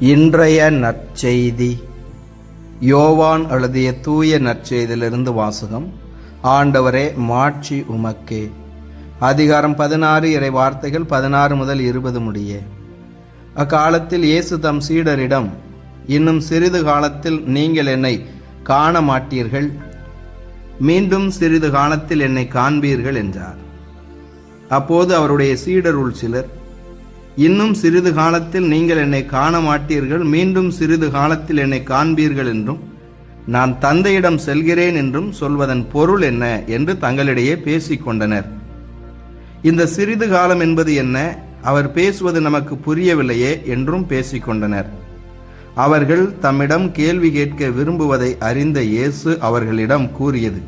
இன்றைய நற்செய்தி. யோவான் எழுதிய தூய நற்செய்தியிலிருந்து வாசகம். ஆண்டவரே மாட்சி உமக்கே. அதிகாரம் பதினாறு இறை வார்த்தைகள் பதினாறு முதல் இருபது முடிய. அக்காலத்தில் இயேசு தம் சீடரிடம் இன்னும் சிறிது காலத்தில் நீங்கள் என்னை காண மாட்டீர்கள் மீண்டும் சிறிது காலத்தில் என்னை காண்பீர்கள் என்றார். அப்போது அவருடைய சீடருள் சிலர் இன்னும் சிறிது காலத்தில் நீங்கள் என்னை காண மாட்டீர்கள் மீண்டும் சிறிது காலத்தில் என்னை காண்பீர்கள் என்றும் நான் தந்தையிடம் செல்கிறேன் என்றும் சொல்வதன் பொருள் என்ன என்று தங்களிடையே பேசிக்கொண்டனர் இந்த சிறிது காலம் என்பது என்ன? அவர் பேசுவது நமக்கு புரியவில்லையே என்றும் பேசிக்கொண்டனர் அவர்கள் தம்மிடம் கேள்வி கேட்க விரும்புவதை அறிந்த இயேசு அவர்களிடம் கூறியது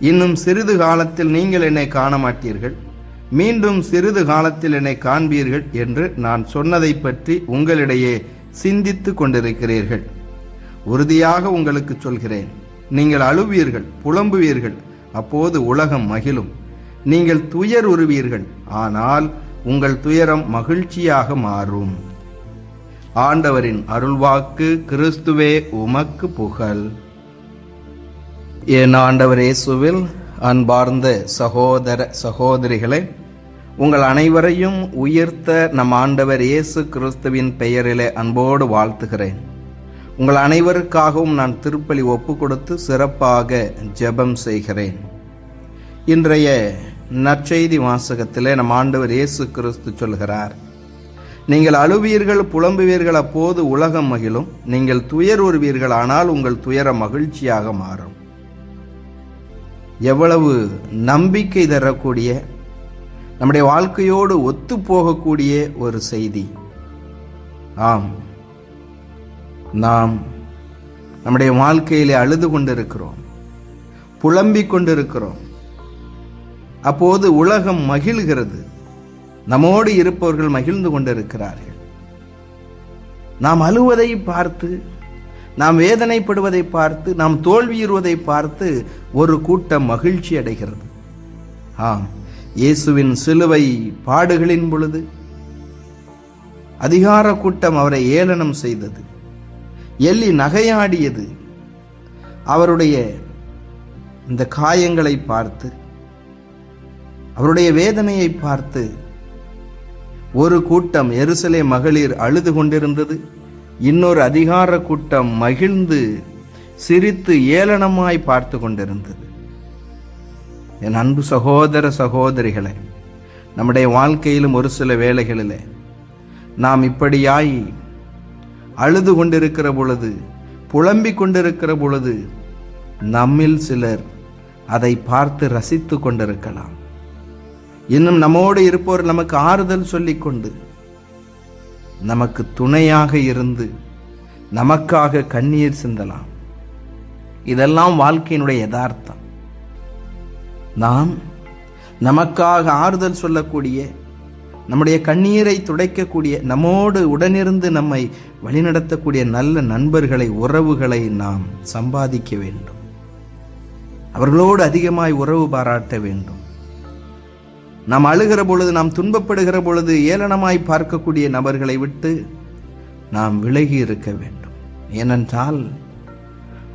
இன்னும் சிறிது காலத்தில் நீங்கள் என்னை காண மாட்டீர்கள் மீண்டும் சிறிது காலத்தில் என்னை காண்பீர்கள் என்று நான் சொன்னதை பற்றி உங்களிடையே சிந்தித்துக் கொண்டிருக்கிறீர்கள். உறுதியாக உங்களுக்கு சொல்கிறேன். நீங்கள் அழுவீர்கள் புலம்புவீர்கள். அப்போது உலகம் மகிழும். நீங்கள் துயர் உருவீர்கள் ஆனால் உங்கள் துயரம் மகிழ்ச்சியாக மாறும். ஆண்டவரின் அருள்வாக்கு கிறிஸ்துவே உமக்கு புகழ். என் ஆண்டவர் இயேசுவில் அன்பார்ந்த சகோதர சகோதரிகளே உங்கள் அனைவரையும் உயர்த்த நம் ஆண்டவர் இயேசு கிறிஸ்துவின் பெயரிலே அன்போடு வாழ்த்துகிறேன். உங்கள் அனைவருக்காகவும் நான் திருப்பலி ஒப்பு கொடுத்து சிறப்பாக ஜெபம் செய்கிறேன். இன்றைய நற்செய்தி வாசகத்திலே நம் ஆண்டவர் இயேசு கிறிஸ்து சொல்கிறார் நீங்கள் அழுவீர்கள் புலம்புவீர்கள் அப்போது உலகம் மகிழும். நீங்கள் துயர் உருவீர்கள் ஆனால் உங்கள் துயர மகிழ்ச்சியாக மாறும். எவ்வளவு நம்பிக்கை தரக்கூடிய நம்முடைய வாழ்க்கையோடு ஒத்து போகக்கூடிய ஒரு செய்தி. ஆம். நாம் நம்முடைய வாழ்க்கையிலே அழுது கொண்டிருக்கிறோம். புலம்பிக் கொண்டிருக்கிறோம். அப்போது உலகம் மகிழ்கிறது. நம்மோடு இருப்பவர்கள் மகிழ்ந்து கொண்டிருக்கிறார்கள். நாம் அழுவதை பார்த்து நாம் வேதனைப்படுவதை பார்த்து நாம் தோல்வியுறுவதை பார்த்து ஒரு கூட்டம் மகிழ்ச்சி அடைகிறது. ஆம் இயேசுவின் சிலுவை பாடுகளின் பொழுது அதிகார கூட்டம் அவரை ஏளனம் செய்தது. எள்ளி நகையாடியது. அவருடைய இந்த காயங்களை பார்த்து அவருடைய வேதனையை பார்த்து ஒரு கூட்டம் எருசலே மகளிர் அழுது கொண்டிருந்தது. இன்னொரு அதிகார கூட்டம் மகிழ்ந்து சிரித்து ஏளனமாய் பார்த்து கொண்டிருந்தது. என் அன்பு சகோதர சகோதரிகளே நம்முடைய வாழ்க்கையிலும் ஒரு சில வேளைகளிலே நாம் இப்படியாய் அழுது கொண்டிருக்கிற பொழுது புலம்பிக் கொண்டிருக்கிற பொழுது நம்மில் சிலர் அதை பார்த்து ரசித்து கொண்டிருக்கலாம். இன்னும் நம்மோடு இருப்போர் நமக்கு ஆறுதல் சொல்லிக்கொண்டு நமக்கு துணையாக இருந்து நமக்காக கண்ணீர் சிந்தலாம். இதெல்லாம் வாழ்க்கையினுடைய யதார்த்தம். நாம் நமக்காக ஆறுதல் சொல்லக்கூடிய நம்முடைய கண்ணீரை துடைக்கக்கூடிய நம்மோடு உடனிருந்து நம்மை வழிநடத்தக்கூடிய நல்ல நண்பர்களை உறவுகளை நாம் சம்பாதிக்க வேண்டும். அவர்களோடு அதிகமாய் உறவு பாராட்ட வேண்டும். நாம் அழுகிற பொழுது நாம் துன்பப்படுகிற பொழுது ஏளனமாய் பார்க்கக்கூடிய நபர்களை விட்டு நாம் விலகி இருக்க வேண்டும். ஏனென்றால்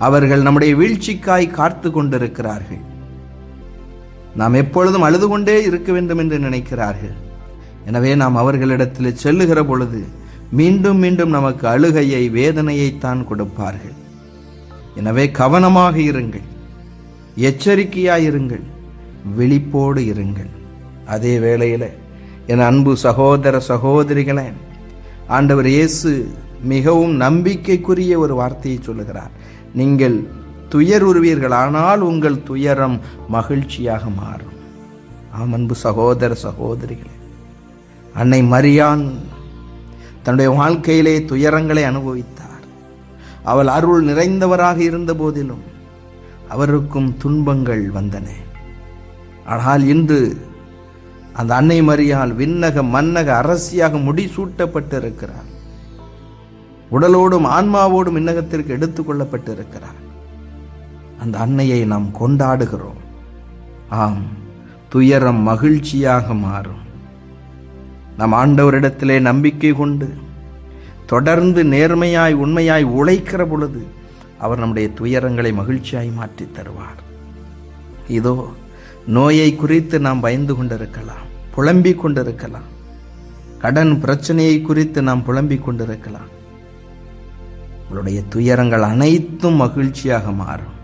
அவர்கள் நம்முடைய வீழ்ச்சிக்காய் காத்து கொண்டிருக்கிறார்கள். நாம் எப்பொழுதும் அழுது கொண்டே இருக்க வேண்டும் என்று நினைக்கிறார்கள். எனவே நாம் அவர்களிடத்தில் செல்லுகிற பொழுது மீண்டும் மீண்டும் நமக்கு அழுகையை வேதனையைத்தான் கொடுப்பார்கள். எனவே கவனமாக இருங்கள். எச்சரிக்கையாயிருங்கள் விழிப்போடு இருங்கள். அதே வேளையில் என் அன்பு சகோதர சகோதரிகளே ஆண்டவர் இயேசு மிகவும் நம்பிக்கைக்குரிய ஒரு வார்த்தையை சொல்லுகிறார். நீங்கள் துயர் உருவீர்கள் ஆனால் உங்கள் துயரம் மகிழ்ச்சியாக மாறும். ஆம் அன்பு சகோதர சகோதரிகளே அன்னை மரியான் தன்னுடைய வாழ்க்கையிலே துயரங்களை அனுபவித்தார். அவள் அருள் நிறைந்தவராக இருந்த போதிலும் அவருக்கும் துன்பங்கள் வந்தன. ஆனால் இன்று அந்த அன்னை மரியால் விண்ணக மன்னக அரசியாக முடிசூட்டப்பட்டிருக்கிறார். உடலோடும் ஆன்மாவோடும் விண்ணகத்திற்கு எடுத்துக்கொள்ளப்பட்டிருக்கிறார் அந்த அன்னையை நாம் கொண்டாடுகிறோம். ஆம் துயரம் மகிழ்ச்சியாக மாறும். நம் ஆண்டவரிடத்திலே நம்பிக்கை கொண்டு தொடர்ந்து நேர்மையாய் உண்மையாய் உழைக்கிற பொழுது அவர் நம்முடைய துயரங்களை மகிழ்ச்சியாய் மாற்றித் தருவார். இதோ நோயை குறித்து நாம் பயந்து கொண்டிருக்கலாம் புலம்பிக் கொண்டிருக்கலாம். கடன் பிரச்சனையை குறித்து நாம் புலம்பிக் கொண்டிருக்கலாம். உங்களுடைய துயரங்கள் அனைத்தும் மகிழ்ச்சியாக மாறும்.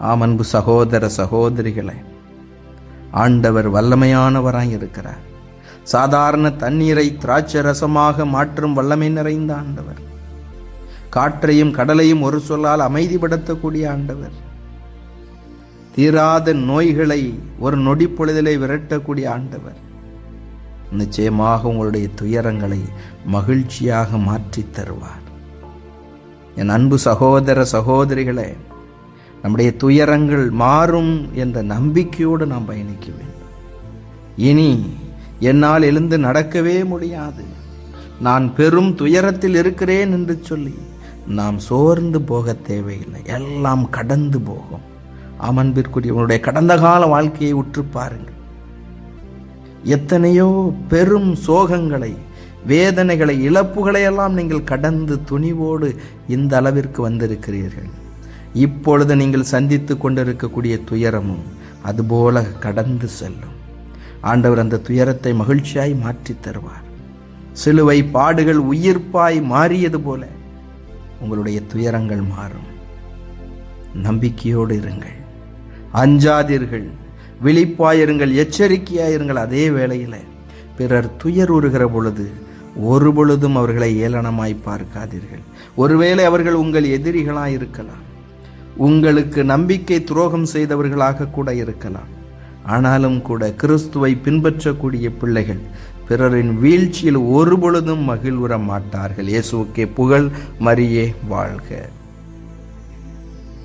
ஆமன்பு சகோதர சகோதரிகளை ஆண்டவர் வல்லமையானவராய் இருக்கிறார். சாதாரண தண்ணீரை திராட்சை ரசமாக மாற்றும் வல்லமை நிறைந்த ஆண்டவர். காற்றையும் கடலையும் ஒரு சொல்லால் அமைதிப்படுத்தக்கூடிய ஆண்டவர். தீராத நோய்களை ஒரு நொடி பொழுதிலே விரட்டக்கூடிய ஆண்டவர் நிச்சயமாக உங்களுடைய துயரங்களை மகிழ்ச்சியாக மாற்றித் தருவார். என் அன்பு சகோதர சகோதரிகளே நம்முடைய துயரங்கள் மாறும் என்ற நம்பிக்கையோடு நாம் பயணிக்க வேண்டும். இனி என்னால் எழுந்து நடக்கவே முடியாது. நான் பெரும் துயரத்தில் இருக்கிறேன் என்று சொல்லி நாம் சோர்ந்து போக தேவையில்லை. எல்லாம் கடந்து போகும். அமன்பிற்குரிய கடந்த கால வாழ்க்கையை உற்று பாருங்கள். எத்தனையோ பெரும் சோகங்களை வேதனைகளை இழப்புகளை எல்லாம் நீங்கள் கடந்து துணிவோடு இந்த அளவிற்கு வந்திருக்கிறீர்கள். இப்பொழுது நீங்கள் சந்தித்து கொண்டிருக்கக்கூடிய துயரமும் அதுபோல கடந்து செல்லும். ஆண்டவர் அந்த துயரத்தை மகிழ்ச்சியாய் மாற்றித் தருவார். சிலுவை பாடுகள் உயிர்ப்பாய் மாறியது போல உங்களுடைய துயரங்கள் மாறும். நம்பிக்கையோடு இருங்கள். அஞ்சாதீர்கள். விழிப்பாயிருங்கள் எச்சரிக்கையாயிருங்கள் அதே வேளையில். பிறர் துயருறுகிற பொழுது ஒரு பொழுதும் அவர்களை ஏளனமாய் பார்க்காதீர்கள். ஒருவேளை அவர்கள் உங்கள் எதிரிகளாக இருக்கலாம். உங்களுக்கு நம்பிக்கை துரோகம் செய்தவர்களாக கூட இருக்கலாம். ஆனாலும் கூட கிறிஸ்துவை பின்பற்றக்கூடிய பிள்ளைகள் பிறரின் வீழ்ச்சியில் ஒரு பொழுதும் மகிழ்வுற மாட்டார்கள். இயேசுக்கே புகழ் மரியே வாழ்க.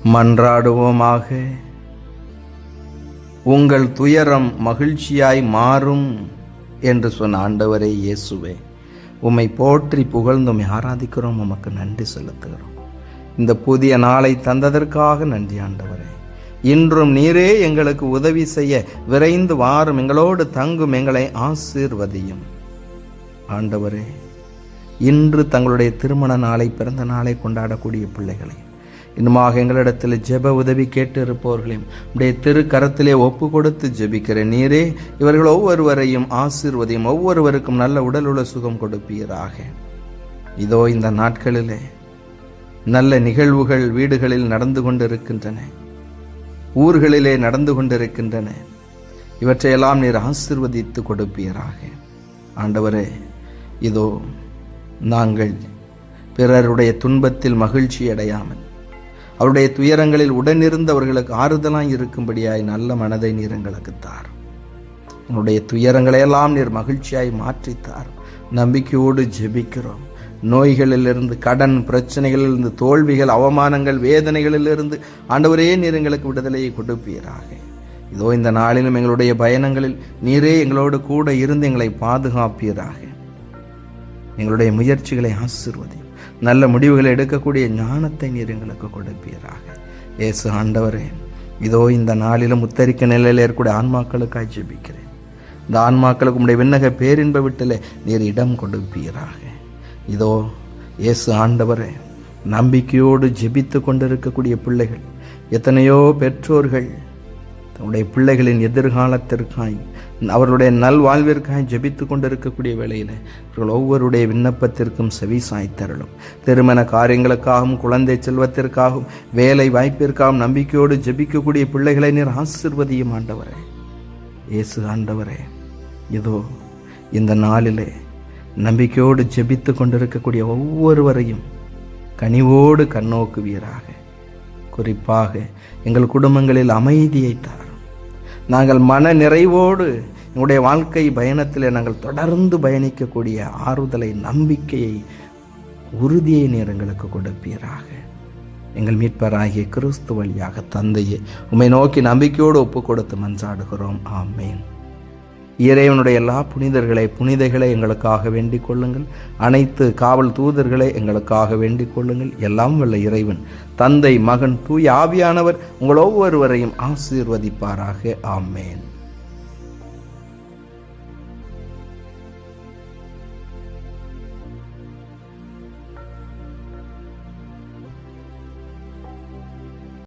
மன்றாடுவோமாக. உங்கள் துயரம் மகிழ்ச்சியாய் மாறும் என்று சொன்ன ஆண்டவரே இயேசுவே உம்மை போற்றி புகழ்ந்து உம்மை ஆராதிக்கிறோம் உமக்கு நன்றி செலுத்துகிறோம். இந்த புதிய நாளை தந்ததற்காக நன்றி ஆண்டவரே. இன்றும் நீரே எங்களுக்கு உதவி செய்ய விரைந்து வாரும் எங்களோடு தங்கும் எங்களை ஆசீர்வதியும். ஆண்டவரே இன்று தங்களுடைய திருமண நாளை பிறந்த நாளை கொண்டாடக்கூடிய பிள்ளைகளை இன்னுமாக எங்களிடத்தில் ஜெப உதவி கேட்டு இருப்பவர்களையும் உடைய திருக்கரத்திலே ஒப்பு கொடுத்து ஜெபிக்கிறேன் நீரே இவர்கள் ஒவ்வொருவரையும் ஆசீர்வதியும் ஒவ்வொருவருக்கும் நல்ல உடலுள்ள சுகம் கொடுப்பீராக. இதோ இந்த நாட்களிலே நல்ல நிகழ்வுகள் வீடுகளில் நடந்து கொண்டிருக்கின்றன ஊர்களிலே நடந்து கொண்டிருக்கின்றன. இவற்றையெல்லாம் நீர் ஆசிர்வதித்து கொடுப்பீராக. ஆண்டவரே இதோ நாங்கள் பிறருடைய துன்பத்தில் மகிழ்ச்சி அடையாமல் அவருடைய துயரங்களில் உடனிருந்தவர்களுக்கு ஆறுதலாய் இருக்கும்படியாய் நல்ல மனதை நீர் எங்களுக்கு தார் உன்னுடைய துயரங்களையெல்லாம் நீர் மகிழ்ச்சியாய் மாற்றித்தார். நம்பிக்கையோடு ஜெபிக்கிறோம். நோய்களிலிருந்து கடன் பிரச்சனைகளிலிருந்து தோல்விகள் அவமானங்கள் வேதனைகளிலிருந்து ஆண்டவரே நீர் எங்களுக்கு விடுதலையை கொடுப்பீராக. இதோ இந்த நாளிலும் எங்களுடைய பயணங்களில் நீரே எங்களோடு கூட இருந்து எங்களை பாதுகாப்பீராக. எங்களுடைய முயற்சிகளை ஆசிர்வதி நல்ல முடிவுகளை எடுக்கக்கூடிய ஞானத்தை நீர் எங்களுக்கு கொடுப்பீராக. இயேசு ஆண்டவரே இதோ இந்த நாளிலும் உத்தரிக்க நிலையில் ஏற்கூடிய ஆன்மாக்களுக்காய் ஜெபிக்கிறேன். இந்த ஆன்மாக்களுக்கு உடைய விண்ணக பேரின்ப விட்டில் நீர் இடம் கொடுப்பீராக. இதோ இயேசு ஆண்டவரே நம்பிக்கையோடு ஜெபித்து கொண்டிருக்கக்கூடிய பிள்ளைகள் எத்தனையோ பெற்றோர்கள் தன்னுடைய பிள்ளைகளின் எதிர்காலத்திற்காய் அவர்களுடைய நல்வாழ்விற்காக ஜெபித்து கொண்டிருக்கக்கூடிய வேளையில் இவர்கள் ஒவ்வொருடைய விண்ணப்பத்திற்கும் செவி சாய்த்தருளும் திருமண காரியங்களுக்காகவும் குழந்தை செல்வத்திற்காகவும் வேலை வாய்ப்பிற்காகவும் நம்பிக்கையோடு ஜெபிக்கக்கூடிய பிள்ளைகளை நீர் ஆசிர்வதியும் ஆண்டவரே. இயேசு ஆண்டவரே இதோ இந்த நாளிலே நம்பிக்கையோடு ஜெபித்து கொண்டிருக்கக்கூடிய ஒவ்வொருவரையும் கனிவோடு கண்ணோக்குவீராக. குறிப்பாக எங்கள் குடும்பங்களில் அமைதியை தாரும் நாங்கள் மன நிறைவோடு எங்களுடைய வாழ்க்கை பயணத்தில் நாங்கள் தொடர்ந்து பயணிக்கக்கூடிய ஆறுதலை நம்பிக்கையை உறுதியை நீர் எங்களுக்கு கொடுப்பீராக. எங்கள் மீட்பராகிய கிறிஸ்து வழியாக தந்தையே உம்மை நோக்கி நம்பிக்கையோடு ஒப்பு கொடுத்து மன்றாடுகிறோம். ஆமேன். இறைவனுடைய எல்லா புனிதர்களை புனிதைகளை எங்களுக்காக வேண்டிக் கொள்ளுங்கள். அனைத்து காவல் தூதர்களை எங்களுக்காக வேண்டிக் கொள்ளுங்கள். எல்லாம் வல்ல இறைவன் தந்தை மகன் தூய் ஆவியானவர் உங்கள் ஒவ்வொருவரையும் ஆசீர்வதிப்பாராக. ஆமேன்.